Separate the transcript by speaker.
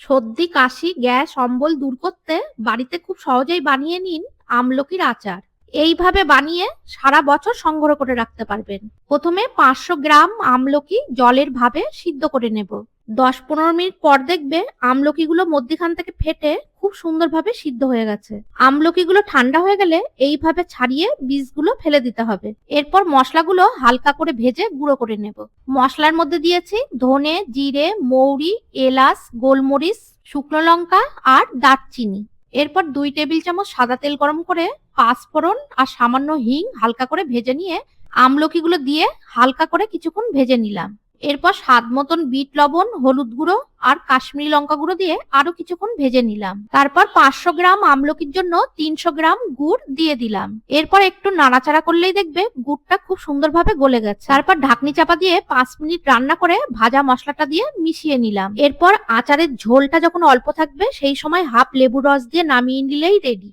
Speaker 1: সর্দি, কাশি, গ্যাস, অম্বল দূর করতে বাড়িতে খুব সহজেই বানিয়ে নিন আমলকির আচার। এইভাবে বানিয়ে সারা বছর সংগ্রহ করে রাখতে পারবেন। প্রথমে পাঁচশো গ্রাম আমলকি জলের ভাবে সিদ্ধ করে নেব। দশ পনেরো মিনিট পর দেখবে আমলকিগুলো মধ্যিখান থেকে ফেটে খুব সুন্দরভাবে সিদ্ধ হয়ে গেছে। আমলকিগুলো ঠান্ডা হয়ে গেলে এইভাবে ছাড়িয়ে বীজগুলো ফেলে দিতে হবে। এরপর মশলাগুলো হালকা করে ভেজে গুঁড়ো করে নেব। মশলার মধ্যে দিয়েছি ধনে, জিরে, মৌরি, এলাচ, গোলমরিচ, শুকনো লঙ্কা আর দারচিনি। এরপর দুই টেবিল চামচ সাদা তেল গরম করে পাঁচফোড়ন আর সামান্য হিং হালকা করে ভেজে নিয়ে আমলকিগুলো দিয়ে হালকা করে কিছুক্ষণ ভেজে নিলাম। এরপর স্বাদ মতন বিট, লবণ, হলুদ গুঁড়ো আর কাশ্মীরি লঙ্কা গুঁড়ো দিয়ে আরও কিছুক্ষণ ভেজে নিলাম। তারপর পাঁচশো গ্রাম আমলকির জন্য তিনশো গ্রাম গুড় দিয়ে দিলাম। এরপর একটু নাড়াচাড়া করলেই দেখবে গুড়টা খুব সুন্দরভাবে গলে গেছে। তারপর ঢাকনি চাপা দিয়ে পাঁচ মিনিট রান্না করে ভাজা মশলাটা দিয়ে মিশিয়ে নিলাম। এরপর আচারের ঝোলটা যখন অল্প থাকবে, সেই সময় হাফ লেবু রস দিয়ে নামিয়ে নিলেই রেডি